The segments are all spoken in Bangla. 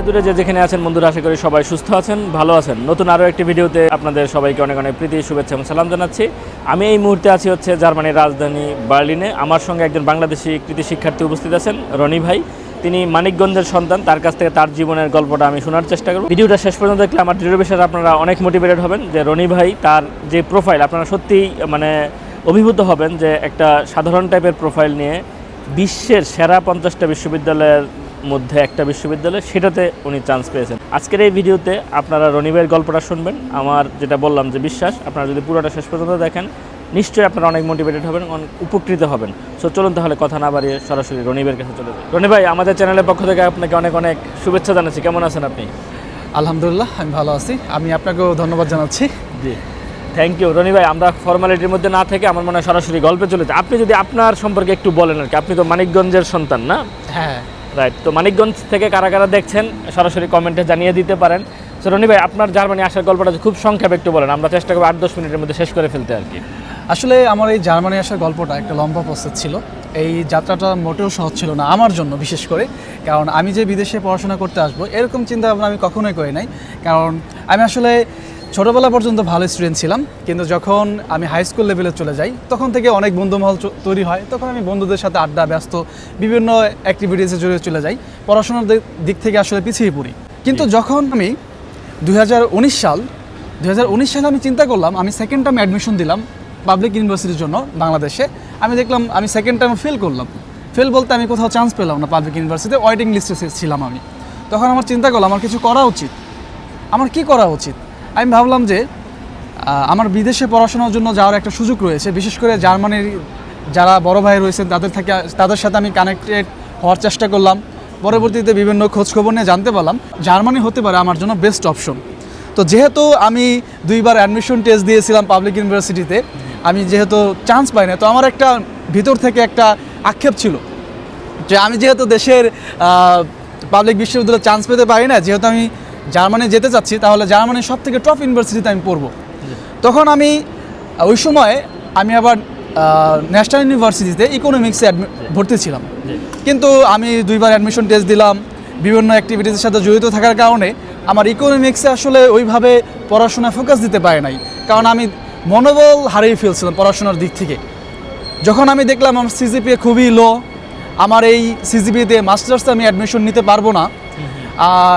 কাছে দূরে যে যেখানে আছেন বন্ধুরা, আশা করি সবাই সুস্থ আছেন, ভালো আছেন। নতুন আরও একটি ভিডিওতে আপনাদের সবাইকে অনেক অনেক প্রীতি, শুভেচ্ছা এবং সালাম জানাচ্ছি। আমি এই মুহূর্তে আছি হচ্ছে জার্মানির রাজধানী বার্লিনে। আমার সঙ্গে একজন বাংলাদেশি কৃতি শিক্ষার্থী উপস্থিত আছেন, রনি ভাই। তিনি মানিকগঞ্জের সন্তান, তার কাছ থেকে তার জীবনের গল্পটা আমি শোনার চেষ্টা করব। ভিডিওটা শেষ পর্যন্ত দেখলে আমার দৃঢ় বিশ্বাস আপনারা অনেক মোটিভেটেড হবেন যে রনি ভাই তার যে প্রোফাইল আপনারা সত্যিই মানে অভিভূত হবেন যে একটা সাধারণ টাইপের প্রোফাইল নিয়ে বিশ্বের সেরা পঞ্চাশটা বিশ্ববিদ্যালয়ের মধ্যে একটা বিশ্ববিদ্যালয় সেটাতে উনি চান্স পেয়েছেন। আজকের এই ভিডিওতে আপনারা রনিবের গল্পটা শুনবেন। আমার যেটা বললাম যে বিশ্বাস আপনারা যদি পুরোটা শেষ পর্যন্ত দেখেন নিশ্চয়ই আপনারা অনেক মোটিভেটেড হবেন অনেক উপকৃত হবেন। সো চলুন তাহলে কথা না বাড়িয়ে সরাসরি রনিবের কাছে চলে যাই। রনি ভাই আমাদের চ্যানেলের পক্ষ থেকে আপনাকে অনেক অনেক শুভেচ্ছা জানাচ্ছি। কেমন আছেন আপনি? আলহামদুলিল্লাহ আমি ভালো আছি। আমি আপনাকেও ধন্যবাদ জানাচ্ছি। জি। থ্যাংক ইউ রনি ভাই আমরা ফর্মালিটির মধ্যে না থেকে আমার মনে হয় সরাসরি গল্পে চলে যাই। আপনি যদি আপনার সম্পর্কে একটু বলেন আর কি আপনি তো মানিকগঞ্জের সন্তান না? হ্যাঁ। রাইট তো মানিকগঞ্জ থেকে কারা কারা দেখছেন, সরাসরি কমেন্টে জানিয়ে দিতে পারেন। তো রনি ভাই, আপনার জার্মানি আসার গল্পটা খুব সংক্ষেপে একটু বলেন, আমরা চেষ্টা করব আট দশ মিনিটের মধ্যে শেষ করে ফেলতে আর কি। আসলে আমার এই জার্মানি আসার গল্পটা একটা লম্বা প্রসেস ছিল। এই যাত্রাটা মোটেও সহজ ছিল না আমার জন্য, বিশেষ করে। কারণ আমি যে বিদেশে পড়াশোনা করতে আসব, এরকম চিন্তা ভাবনা আমি কখনোই করি নাই। কারণ আমি আসলে ছোটোবেলা পর্যন্ত ভালো স্টুডেন্ট ছিলাম কিন্তু যখন আমি হাই স্কুল লেভেলে চলে যাই তখন থেকে অনেক বন্ধুমহল তৈরি হয়। তখন আমি বন্ধুদের সাথে আড্ডা ব্যস্ত বিভিন্ন অ্যাক্টিভিটিসে জড়িয়ে চলে যাই। পড়াশোনার দিক- থেকে আসলে পিছিয়ে পড়ি। কিন্তু যখন আমি দু হাজার উনিশ সাল দু হাজার উনিশ সালে আমি চিন্তা করলাম আমি সেকেন্ড টাইম অ্যাডমিশন দিলাম পাবলিক ইউনিভার্সিটির জন্য বাংলাদেশে। আমি দেখলাম আমি সেকেন্ড টাইম ফেল করলাম। ফেল বলতে আমি কোথাও চান্স পেলাম না পাবলিক ইউনিভার্সিটিতে ওয়েটিং লিস্টে ছিলাম আমি। তখন আমার চিন্তা করলাম আমার কিছু করা উচিত। আমার কি করা উচিত? আমি ভাবলাম যে আমার বিদেশে পড়াশোনার জন্য যাওয়ার একটা সুযোগ রয়েছে। বিশেষ করে জার্মানির যারা বড় ভাই রয়েছেন, তাদের থেকে, তাদের সাথে আমি কানেক্টেড হওয়ার চেষ্টা করলাম। পরবর্তীতে বিভিন্ন খোঁজখবর নিয়ে জানতে পারলাম, জার্মানি হতে পারে আমার জন্য বেস্ট অপশন তো যেহেতু আমি দুইবার অ্যাডমিশন টেস্ট দিয়েছিলাম পাবলিক ইউনিভার্সিটিতে আমি যেহেতু চান্স পাই না তো আমার একটা ভিতর থেকে একটা আক্ষেপ ছিল যে আমি যেহেতু দেশের পাবলিক বিশ্ববিদ্যালয়ে চান্স পেতে পারি না যেহেতু আমি জার্মানি যেতে চাচ্ছি, তাহলে জার্মানির সব থেকে টপ ইউনিভার্সিটিতে আমি পড়ব। তখন আমি ওই সময় আমি আবার ন্যাশনাল ইউনিভার্সিটিতে ইকোনমিক্সে ভর্তি ছিলাম। কিন্তু আমি দুইবার অ্যাডমিশন টেস্ট দিলাম, বিভিন্ন অ্যাক্টিভিটিসের সাথে জড়িত থাকার কারণে আমার ইকোনমিক্সে আসলে ওইভাবে পড়াশোনা ফোকাস দিতে পারে নাই। কারণ আমি মনোবল হারিয়ে ফেলছিলাম পড়াশোনার দিক থেকে। যখন আমি দেখলাম আমার সিজিপিএ খুবই লো আমার এই সিজিপিএতে মাস্টার্সে আমি অ্যাডমিশন নিতে পারব না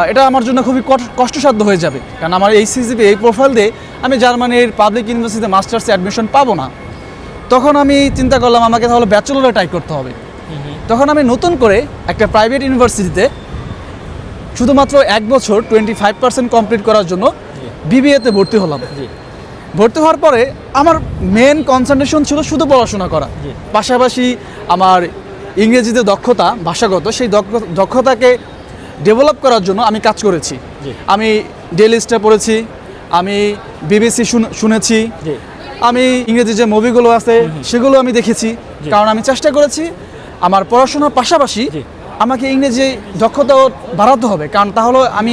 এটা আমার জন্য খুবই কষ্টসাধ্য হয়ে যাবে। কারণ আমার এই সিজিপি এই প্রোফাইল দিয়ে আমি জার্মানির পাবলিক ইউনিভার্সিটিতে মাস্টার্সে অ্যাডমিশন পাবো না। তখন আমি চিন্তা করলাম আমাকে তাহলে ব্যাচেলরে ট্রাই করতে হবে। তখন আমি নতুন করে একটা প্রাইভেট ইউনিভার্সিটিতে শুধুমাত্র এক বছর টোয়েন্টি ফাইভ পার্সেন্ট কমপ্লিট করার জন্য বিবিএতে ভর্তি হলাম। ভর্তি হওয়ার পরে আমার মেন কনসেন্ট্রেশন ছিল শুধু পড়াশোনা করা। পাশাপাশি আমার ইংরেজিতে দক্ষতা ভাষাগত সেই দক্ষ- দক্ষতাকে ডেভেলপ করার জন্য আমি কাজ করেছি। আমি ডেলি স্টার পড়েছি আমি বিবিসি শুনেছি আমি ইংরেজি যে মুভিগুলো আছে সেগুলো আমি দেখেছি। কারণ আমি চেষ্টা করেছি আমার পড়াশোনার পাশাপাশি আমাকে ইংরেজি দক্ষতাও বাড়াতে হবে। কারণ তাহলে আমি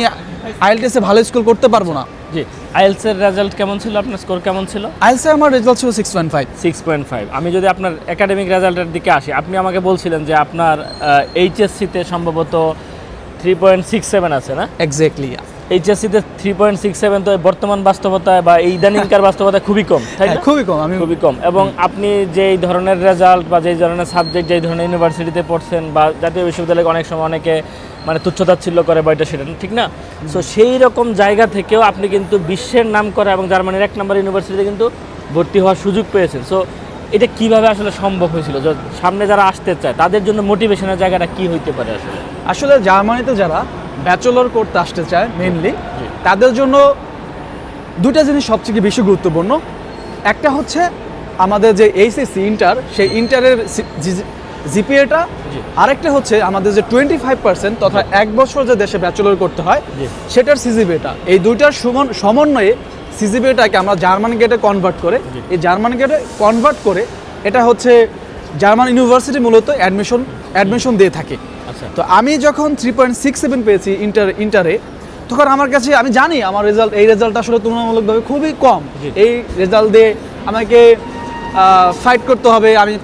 আইএলটিএসে ভালো স্কুল করতে পারব না। জি। আইএলসের রেজাল্ট কেমন ছিল? আপনার স্কোর কেমন ছিল? আইএলসে আমার রেজাল্ট ছিল six point five six point five আমি যদি আপনার একাডেমিক রেজাল্টের দিকে আসি আপনি আমাকে বলছিলেন যে আপনার এইচএসসিতে সম্ভবত থ্রি পয়েন্ট সিক্স সেভেন আছে না? Exactly three point six seven তো বর্তমান বাস্তবতায় বা এই ইদানিংকার বাস্তবতায় খুবই কম তাই না? খুবই কম আমি খুবই কম। এবং আপনি যেই ধরনের রেজাল্ট বা যেই ধরনের সাবজেক্ট যেই ধরনের ইউনিভার্সিটিতে পড়ছেন বা জাতীয় বিশ্ববিদ্যালয়ে অনেক সময় অনেকে মানে তুচ্ছতাচ্ছিল্য করে বা এটা সেটা ঠিক না? সো সেই রকম জায়গা থেকেও আপনি কিন্তু বিশ্বের নাম করা এবং জার্মানির এক নম্বর ইউনিভার্সিটিতে কিন্তু ভর্তি হওয়ার সুযোগ পেয়েছেন। সো এটা কীভাবে আসলে সম্ভব হয়েছিল? যে সামনে যারা আসতে চায় তাদের জন্য মোটিভেশনের জায়গাটা কি হইতে পারে আসলে? আসলে জার্মানিতে যারা ব্যাচেলর করতে আসতে চায় মেনলি তাদের জন্য দুটা জিনিস সবথেকে বেশি গুরুত্বপূর্ণ? একটা হচ্ছে আমাদের যে এইচএসসি ইন্টার সেই ইন্টারের জিপিএটা। আরেকটা হচ্ছে আমাদের যে টোয়েন্টি ফাইভ পার্সেন্ট তথা এক বছর যে দেশে ব্যাচেলর করতে হয় সেটার সিজিপিএটা এই দুইটার সমান সমন্বয়ে সিজিপিএটাকে আমরা জার্মান গেটে কনভার্ট করে এই জার্মান গেটে কনভার্ট করে এটা হচ্ছে জার্মান ইউনিভার্সিটি মূলত অ্যাডমিশন অ্যাডমিশন দিয়ে থাকে। আচ্ছা। তো আমি যখন থ্রি পয়েন্ট সিক্স সেভেন পেয়েছি ইন্টার ইন্টারে তখন আমার কাছে আমি জানি আমার রেজাল্ট এই রেজাল্ট আসলে তুলনামূলকভাবে খুবই কম। এই রেজাল্ট দিয়ে আমাকে ফাইট করতে হবে আমি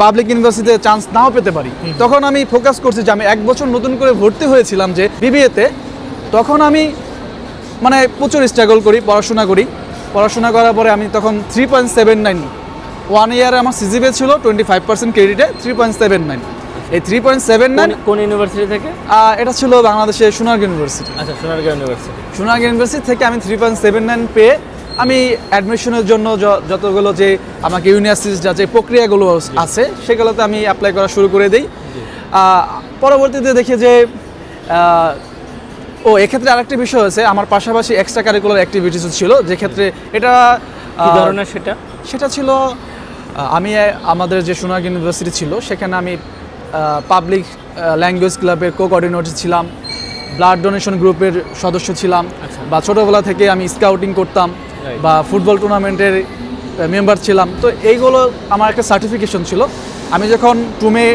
পাবলিক ইউনিভার্সিটিতে চান্স নাও পেতে পারি। তখন আমি ফোকাস করছি যে আমি এক বছর নতুন করে ভর্তি হয়েছিলাম যে বিবিএতে তখন আমি মানে প্রচুর স্ট্রাগল করি পড়াশোনা করি। পড়াশোনা করার পরে আমি তখন three point seven nine one ইয়ারে আমার সিজিপে ছিল টোয়েন্টি ফাইভ পার্সেন্ট ক্রেডিটে থ্রি পয়েন্ট সেভেন নাইন এই থ্রি পয়েন্ট সেভেন নাইন কোন- ইউনিভার্সিটি থেকে? এটা ছিল বাংলাদেশের সোনারগাঁ ইউনিভার্সিটি আচ্ছা সোনারগাঁও ইউনিভার্সিটি সোনারগাঁ ইউনিভার্সিটি থেকে আমি থ্রি পয়েন্ট সেভেন নাইন পেয়ে আমি অ্যাডমিশনের জন্য যতগুলো যে আমাকে ইউনিভার্সিটির যা যে প্রক্রিয়াগুলো আছে সেগুলোতে আমি অ্যাপ্লাই করা শুরু করে দিই। পরবর্তীতে দেখি যে ও এক্ষেত্রে আরেকটি বিষয় হয়েছে আমার পাশাপাশি এক্সট্রা কারিকুলার অ্যাক্টিভিটিসও ছিল যে ক্ষেত্রে এটা ধরনের সেটা? সেটা ছিল আমি আমাদের যে সোনারগাঁ ইউনিভার্সিটি ছিল সেখানে আমি পাবলিক ল্যাঙ্গুয়েজ ক্লাবের কো কোঅর্ডিনেটর ছিলাম ব্লাড ডোনেশন গ্রুপের সদস্য ছিলাম আচ্ছা। বা ছোটোবেলা থেকে আমি স্কাউটিং করতাম বা ফুটবল টুর্নামেন্টের মেম্বার ছিলাম। তো এইগুলো আমার একটা সার্টিফিকেশন ছিল। আমি যখন টুমে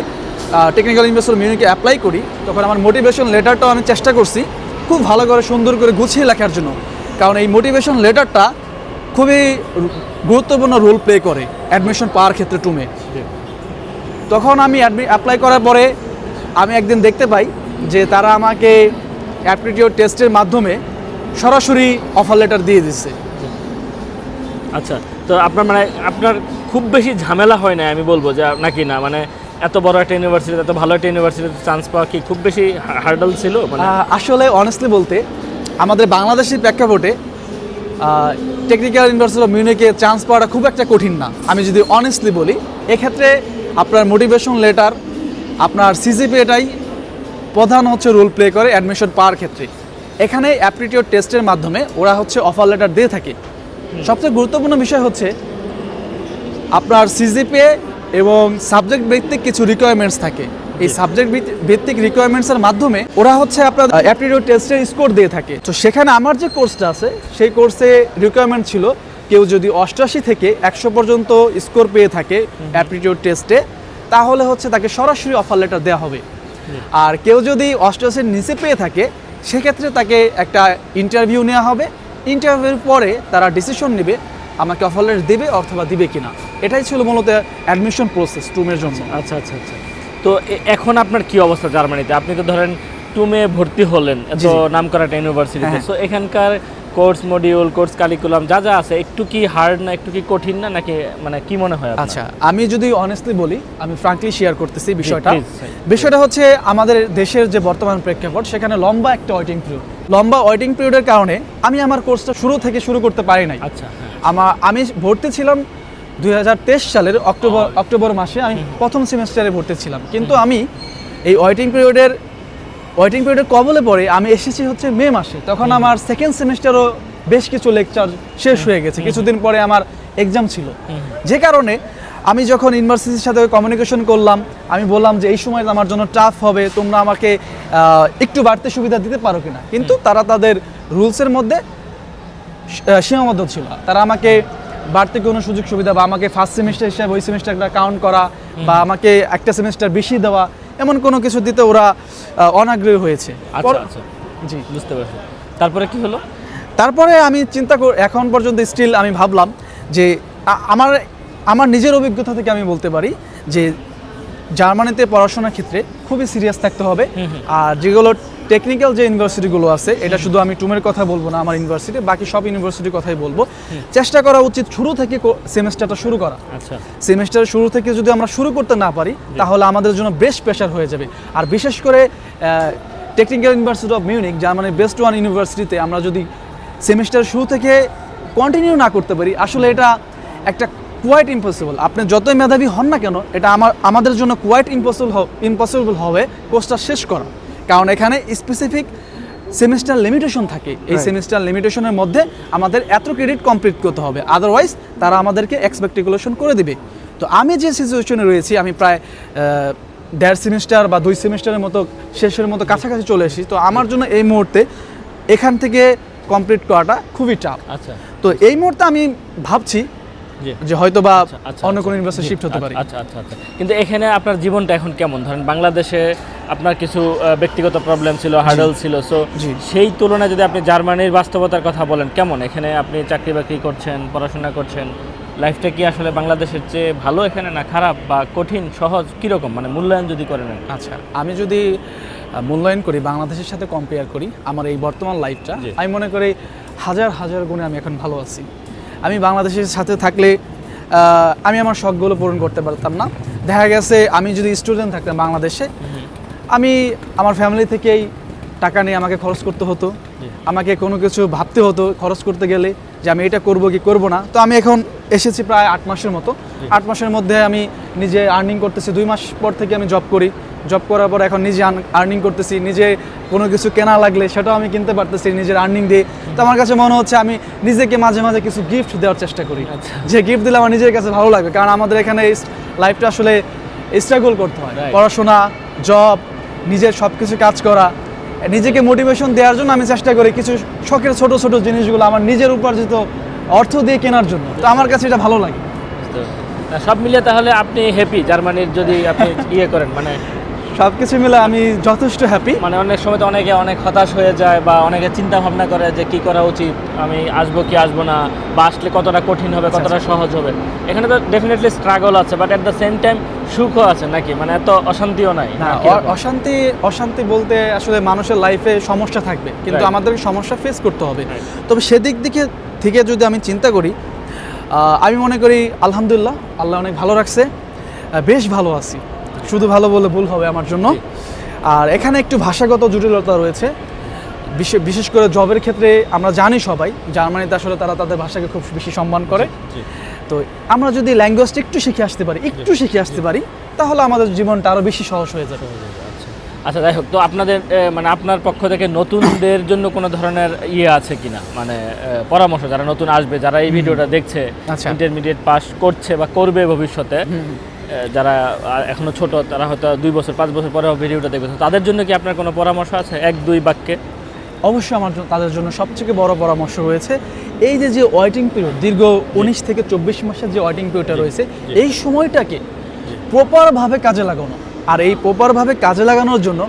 টেকনিক্যাল ইউনিভার্সিটি মিউনিকে অ্যাপ্লাই করি তখন আমার মোটিভেশন লেটারটাও আমি চেষ্টা করছি খুব ভালো করে সুন্দর করে গুছিয়ে লেখার জন্য। কারণ এই মোটিভেশন লেটারটা খুবই গুরুত্বপূর্ণ রোল প্লে করে অ্যাডমিশন পাওয়ার ক্ষেত্রে টুমে। তখন আমি অ্যাপ্লাই করার পরে আমি একদিন দেখতে পাই যে তারা আমাকে অ্যাপটিটিউড টেস্টের মাধ্যমে সরাসরি অফার লেটার দিয়ে দিচ্ছে। আচ্ছা তো আপনার মানে আপনার খুব বেশি ঝামেলা হয় না আমি বলব যে নাকি না? মানে এত বড় একটা ইউনিভার্সিটি এত ভালো একটা ইউনিভার্সিটিতে চান্স পাওয়া কি খুব বেশি হার্ডল ছিল? মানে আসলে অনেস্টলি বলতে আমাদের বাংলাদেশের প্রেক্ষাপটে টেকনিক্যাল ইউনিভার্সিটি অফ মিউনিকে চান্স পাওয়াটা খুব একটা কঠিন না। আমি যদি অনেস্টলি বলি এক্ষেত্রে আপনার মোটিভেশন লেটার আপনার সিজিপি এটাই প্রধান হচ্ছে রোল প্লে করে অ্যাডমিশন পাওয়ার ক্ষেত্রে। এখানে অ্যাপটিটিউড টেস্টের মাধ্যমে ওরা হচ্ছে অফার লেটার দিয়ে থাকে। সবচেয়ে গুরুত্বপূর্ণ বিষয় হচ্ছে আপনার সিজিপিএ এবং সাবজেক্ট ভিত্তিক কিছু রিকোয়ারমেন্টস থাকে। এই সাবজেক্ট ভিত্তিক রিকোয়ারমেন্টসের মাধ্যমে ওরা হচ্ছে আপনার অ্যাপটিটিউড টেস্টের স্কোর দিয়ে থাকে। তো সেখানে আমার যে কোর্সটা আছে সেই কোর্সে রিকোয়ারমেন্ট ছিল কেউ যদি অষ্টআশি থেকে একশো পর্যন্ত স্কোর পেয়ে থাকে অ্যাপটিটিউড টেস্টে তাহলে হচ্ছে তাকে সরাসরি অফার লেটার দেওয়া হবে। আর কেউ যদি অষ্টআশির নিচে পেয়ে থাকে সেক্ষেত্রে তাকে একটা ইন্টারভিউ নেওয়া হবে। ইন্টারভিউর পরে তারা ডিসিশন নেবে আমাকে অফার লেটার দেবে অথবা দিবে কিনা। এটাই ছিল মূলত অ্যাডমিশন প্রসেস টুমের জন্য। আচ্ছা আচ্ছা আচ্ছা। তো এখন আপনার কি অবস্থা জার্মানিতে? আপনি তো ধরেন টুমে ভর্তি হলেন জি। নাম করা একটা ইউনিভার্সিটিতে হ্যাঁ। সো এখানকার কোর্স মডিউল কোর্স কারিকুলাম যা যা আছে একটু কি হার্ড না একটু কি কঠিন না নাকি মানে কি মনে হয় আচ্ছা আমি যদি অনেস্টলি বলি আমি ফ্রাঙ্কলি শেয়ার করতেছি বিষয়টা। বিষয়টা হচ্ছে আমাদের দেশের যে বর্তমান প্রেক্ষাপট সেখানে লম্বা একটা ওয়েটিং পিরিয়ড লম্বা ওয়েটিং পিরিয়ডের কারণে আমি আমার কোর্সটা শুরু থেকে শুরু করতে পারি নাই। আচ্ছা হ্যাঁ। আমার আমি ভর্তি ছিলাম দুই হাজার তেইশ সালের অক্টোবর অক্টোবর মাসে আমি প্রথম সেমিস্টারে ভর্তি ছিলাম। কিন্তু আমি এই ওয়েটিং পিরিয়ডের ওয়েটিং পিরিয়ডের কবলে পরে আমি এসেছি হচ্ছে মে মাসে। তখন আমার সেকেন্ড সেমিস্টারও বেশ কিছু লেকচার শেষ হয়ে গেছে। কিছুদিন পরে আমার এক্সাম ছিল। যে কারণে আমি যখন ইউনিভার্সিটির সাথে কমিউনিকেশন করলাম আমি বললাম যে এই সময় আমার জন্য টাফ হবে তোমরা আমাকে একটু বাড়তে সুবিধা দিতে পারো কিনা? কিন্তু তারা তাদের রুলসের মধ্যে সীমাবদ্ধ ছিল। তারা আমাকে বাড়তি কোনো সুযোগ সুবিধা বা আমাকে ফার্স্ট সেমিস্টার হিসেবে ওই সেমিস্টারটা কাউন্ট করা বা আমাকে একটা সেমিস্টার বেশি দেওয়া এমন কোনো কিছু দিতে ওরা অনাগ্রহী হয়েছে। আচ্ছা আচ্ছা। জি। বুঝতে পারছি। তারপরে কি হলো? তারপরে আমি চিন্তা কর এখন পর্যন্ত স্টিল আমি ভাবলাম যে আমার আমার নিজের অভিজ্ঞতা থেকে আমি বলতে পারি যে জার্মানিতে পড়াশোনার ক্ষেত্রে খুবই সিরিয়াস থাকতে হবে। আর যেগুলো টেকনিক্যাল যে ইউনিভার্সিটিগুলো আছে এটা শুধু আমি টুমের কথা বলব না আমার ইউনিভার্সিটি বাকি সব ইউনিভার্সিটির কথাই বলব। চেষ্টা করা উচিত শুরু থেকে সেমিস্টারটা শুরু করা। আচ্ছা। সেমিস্টার শুরু থেকে যদি আমরা শুরু করতে না পারি তাহলে আমাদের জন্য বেশ প্রেশার হয়ে যাবে। আর বিশেষ করে টেকনিক্যাল ইউনিভার্সিটি অফ মিউনিক জার্মানির বেস্ট ওয়ান ইউনিভার্সিটিতে আমরা যদি সেমিস্টার শুরু থেকে কন্টিনিউ না করতে পারি আসলে এটা একটা কোয়াইট ইম্পসিবল আপনি যতই মেধাবী হন না কেন এটা আমার আমাদের জন্য কোয়াইট ইম্পসিবল ইম্পসিবল হবে কোর্সটা শেষ করা। কারণ এখানে স্পেসিফিক সেমিস্টার লিমিটেশন থাকে। এই সেমিস্টার লিমিটেশনের মধ্যে আমাদের এত ক্রেডিট কমপ্লিট করতে হবে। আদারওয়াইজ তারা আমাদেরকে এক্সপেক্টিকুলেশন করে দিবে। তো আমি যে সিচুয়েশনে রয়েছি আমি প্রায় দেড় সেমিস্টার বা দুই সেমিস্টারের মতো শেষের মতো কাছাকাছি চলে এসেছি। তো আমার জন্য এই মুহূর্তে এখান থেকে কমপ্লিট করাটা খুবই টাফ আচ্ছা। তো এই মুহূর্তে আমি ভাবছি যে হয়তো বা আচ্ছা, আচ্ছা, অন্য আচ্ছা। কোনো ইউনিভার্সিটি শিফট হতে পারি। আচ্ছা আচ্ছা আচ্ছা। কিন্তু এখানে আপনার জীবনটা এখন কেমন? ধরেন বাংলাদেশে আপনার কিছু ব্যক্তিগত প্রবলেম ছিল হার্ডল ছিল সো। সেই তুলনায় যদি আপনি জার্মানির বাস্তবতার কথা বলেন কেমন? এখানে আপনি চাকরি বাকরি করছেন পড়াশোনা করছেন লাইফটা কি আসলে বাংলাদেশের চেয়ে ভালো এখানে না খারাপ বা কঠিন সহজ? কীরকম? মানে মূল্যায়ন যদি করেন আচ্ছা আমি যদি মূল্যায়ন করি বাংলাদেশের সাথে কম্পেয়ার করি আমার এই বর্তমান লাইফটা আমি মনে করি হাজার হাজার গুণে আমি এখন ভালো আছি। আমি বাংলাদেশের সাথে থাকলে আমি আমার শখগুলো পূরণ করতে পারতাম না। দেখা গেছে আমি যদি স্টুডেন্ট থাকতাম বাংলাদেশে আমি আমার ফ্যামিলি থেকেই টাকা নিয়ে আমাকে খরচ করতে হতো। আমাকে কোনো কিছু ভাবতে হতো খরচ করতে গেলে যে আমি এটা করব কি করব না। তো আমি এখন এসেছি প্রায় আট মাসের মতো। আট মাসের মধ্যে আমি নিজে আর্নিং করতেছি। দুই মাস পর থেকে আমি জব করি। জব করার পর এখন নিজে আর্নিং করতেছি নিজে কোনো কিছু কেনা লাগলে সেটাও আমি কিনতে পারতেছি নিজের আর্নিং দিয়ে। তো আমার কাছে মনে হচ্ছে আমি নিজেকে মাঝে মাঝে কিছু গিফট দেওয়ার চেষ্টা করি। আচ্ছা। যে গিফট দিলে আমার নিজের কাছে ভালো লাগবে কারণ আমাদের এখানে লাইফটা আসলে স্ট্রাগল করতে হয়. পড়াশোনা জব নিজের সব কিছু কাজ করা নিজেকে মোটিভেশন দেওয়ার জন্য আমি চেষ্টা করি কিছু শখের ছোট ছোট জিনিসগুলো আমার নিজের উপার্জিত অর্থ দিয়ে কেনার জন্য। তো আমার কাছে এটা ভালো লাগে। সব মিলিয়ে তাহলে আপনি হ্যাপি জার্মানির যদি আপনি ইয়ে করেন মানে সব কিছু মিলে আমি যথেষ্ট হ্যাপি মানে অনেক সময় তো অনেকে অনেক হতাশ হয়ে যায় বা অনেকে চিন্তা ভাবনা করে যে কি করা উচিত আমি আসব কি আসব না বা আসলে কতটা কঠিন হবে কতটা সহজ হবে। এখানে তো ডেফিনেটলি স্ট্রাগল আছে but at the same time সুখও আছে নাকি? মানে এত অশান্তিও নাই অশান্তি অশান্তি বলতে আসলে মানুষের লাইফে সমস্যা থাকবে কিন্তু. আমাদের সমস্যা ফেস করতে হবে। তবে সেদিক দিকে থেকে যদি আমি চিন্তা করি আমি মনে করি আলহামদুলিল্লাহ আল্লাহ অনেক ভালো রাখছে বেশ ভালো আছি। শুধু ভালো বলে ভুল হবে আমার জন্য। আর এখানে একটু ভাষাগত জটিলতা রয়েছে। বিশেষ করে জবের ক্ষেত্রে আমরা জানি সবাই জার্মানিতে আসলে তারা তাদের ভাষাকে খুব বেশি সম্মান করে। তো আমরা যদি ল্যাঙ্গুয়েজটা একটু শিখে আসতে পারি একটু শিখে আসতে পারি তাহলে আমাদের জীবনটা আরও বেশি সহজ হয়ে যাবে। আচ্ছা। যাই হোক তো আপনাদের মানে আপনার পক্ষ থেকে নতুনদের জন্য কোনো ধরনের ইয়ে আছে কিনা? মানে পরামর্শ যারা নতুন আসবে যারা এই ভিডিওটা দেখছে আচ্ছা। ইন্টারমিডিয়েট পাস করছে বা করবে ভবিষ্যতে যারা এখনও ছোট তারা হয়তো দুই বছর পাঁচ বছর পরে ভিডিওটা দেখবে। তাদের জন্য কি আপনার কোনো পরামর্শ আছে? এক দুই বাক্যে? অবশ্যই আমার জন্য তাদের জন্য সবথেকে বড় পরামর্শ রয়েছে এই যে যে ওয়েটিং পিরিয়ড দীর্ঘ উনিশ থেকে চব্বিশ মাসের যে ওয়েটিং পিরিয়ডটা রয়েছে এই সময়টাকে প্রপারভাবে কাজে লাগানো। আর এই প্রপারভাবে কাজে লাগানোর জন্য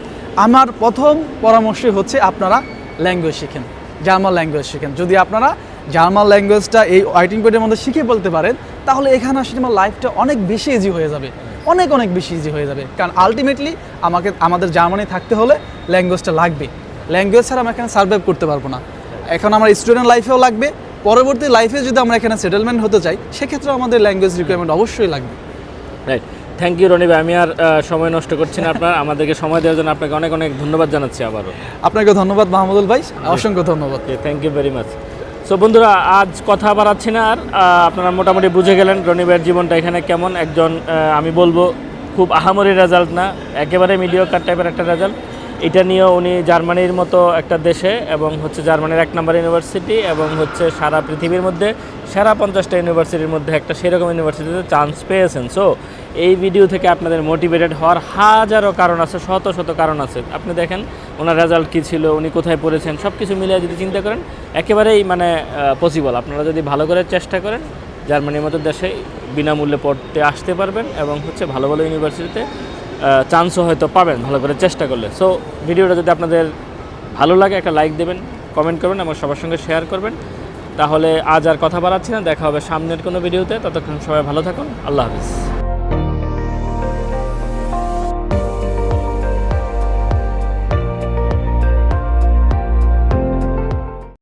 আমার প্রথম পরামর্শই হচ্ছে আপনারা ল্যাঙ্গুয়েজ শিখেন জার্মান ল্যাঙ্গুয়েজ শিখেন। যদি আপনারা জার্মান ল্যাঙ্গুয়েজটা এই ওয়েটিং পিরিয়ডের মধ্যে শিখে বলতে পারেন তাহলে এখানে আসলে আমার লাইফটা অনেক বেশি ইজি হয়ে যাবে। অনেক অনেক বেশি ইজি হয়ে যাবে। কারণ আলটিমেটলি আমাকে আমাদের জার্মানি থাকতে হলে ল্যাঙ্গুয়েজটা লাগবে। ল্যাঙ্গুয়েজ ছাড়া আমরা এখানে সার্ভাইভ করতে পারব না। এখন আমার স্টুডেন্ট লাইফেও লাগবে। পরবর্তী লাইফে যদি আমরা এখানে সেটেলমেন্ট হতে চাই সেক্ষেত্রে আমাদের ল্যাঙ্গুয়েজ রিকোয়ারমেন্ট অবশ্যই লাগবে। রাইট থ্যাংক ইউ রনি ভাই। আমি আর সময় নষ্ট করছি না আপনার। আমাদেরকে সময় দেওয়ার জন্য আপনাকে অনেক অনেক ধন্যবাদ জানাচ্ছি আবারও। আপনাকে ধন্যবাদ মাহমুদুল ভাই। অসংখ্য ধন্যবাদ। Thank you very much so বন্ধুরা, আজ কথা বাড়াচ্ছি না আর আপনারা মোটামুটি বুঝে গেলেন রনিবের জীবনটা এখানে কেমন। একজন আমি বলব, খুব আহামরি রেজাল্ট না, একেবারে মিডিয়কার টাইপের একটা রেজাল্ট এটা নিয়েও উনি জার্মানির মতো একটা দেশে এবং হচ্ছে জার্মানির এক নম্বর ইউনিভার্সিটি এবং হচ্ছে সারা পৃথিবীর মধ্যে, সেরা পঞ্চাশটা ইউনিভার্সিটির মধ্যে একটা সেরকম ইউনিভার্সিটিতে চান্স পেয়েছেন। সো এই ভিডিও থেকে আপনাদের মোটিভেটেড হওয়ার হাজারো কারণ আছে, শত শত কারণ আছে। আপনি দেখেন, ওনার রেজাল্ট কী ছিল, উনি কোথায় পড়েছেন সব কিছু মিলিয়ে যদি চিন্তা করেন, একেবারেই মানে পসিবল আপনারা যদি ভালো করে চেষ্টা করেন, জার্মানির মতো দেশে বিনামূল্যে পড়তে আসতে পারবেন এবং হচ্ছে ভালো ভালো ইউনিভার্সিটিতে চান্সও হয়তো পাবেন, ভালো করে চেষ্টা করলে। সো ভিডিওটা যদি আপনাদের ভালো লাগে, একটা লাইক দেবেন কমেন্ট করবেন, এবং সবার সঙ্গে শেয়ার করবেন। তাহলে আজ আর কথা বাড়াচ্ছি না, দেখা হবে সামনের কোনো ভিডিওতে ততক্ষণ সবাই ভালো থাকুন, আল্লাহ হাফিজ।